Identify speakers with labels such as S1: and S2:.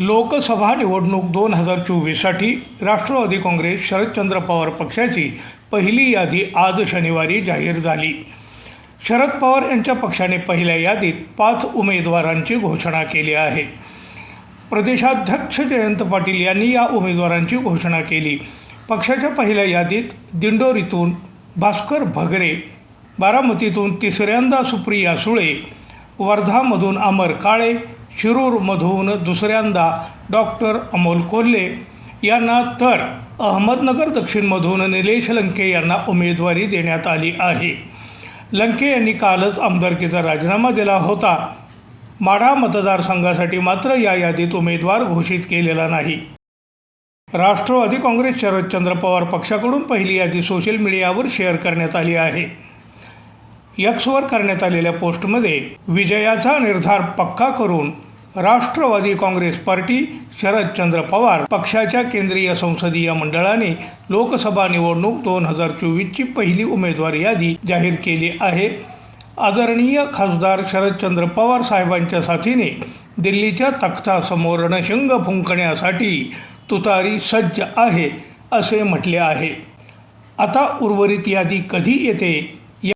S1: लोकसभा निवडणूक दोन हजार चोवीससाठी राष्ट्रवादी काँग्रेस शरदचंद्र पवार पक्षाची पहिली यादी आज शनिवारी जाहीर झाली. शरद पवार यांच्या पक्षाने पहिल्या यादीत पाच उमेदवारांची घोषणा केली आहे. प्रदेशाध्यक्ष जयंत पाटील यांनी या उमेदवारांची घोषणा केली. पक्षाच्या पहिल्या यादीत दिंडोरीतून भास्कर भगरे बारामतीतून तिसऱ्यांदा सुप्रिया सुळे वर्धामधून अमर काळे शिरूरमधून दुसऱ्यांदा डॉक्टर अमोल कोल्हे यांना तर अहमदनगर दक्षिणमधून निलेश लंके यांना उमेदवारी देण्यात आली आहे. लंके यांनी कालच आमदारकीचा राजीनामा दिला होता. माढा मतदारसंघासाठी मात्र या यादीत उमेदवार घोषित केलेला नाही. राष्ट्रवादी काँग्रेस शरदचंद्र पवार पक्षाकडून पहिली यादी सोशल मीडियावर शेअर करण्यात आली आहे. यक्सवर करण्यात आलेल्या पोस्टमध्ये विजयाचा निर्धार पक्का करून राष्ट्रवादी काँग्रेस पार्टी शरदचंद्र पवार पक्षाच्या केंद्रीय संसदीय मंडळाने लोकसभा निवडणूक दोन हजार चोवीसची पहिली उमेदवार यादी जाहीर केली आहे. आदरणीय खासदार शरदचंद्र पवार साहेबांच्या साथीने दिल्लीच्या तख्तासमोर रणशिंग फुंकण्यासाठी तुतारी सज्ज आहे असे म्हटले आहे. आता उर्वरित यादी कधी येते?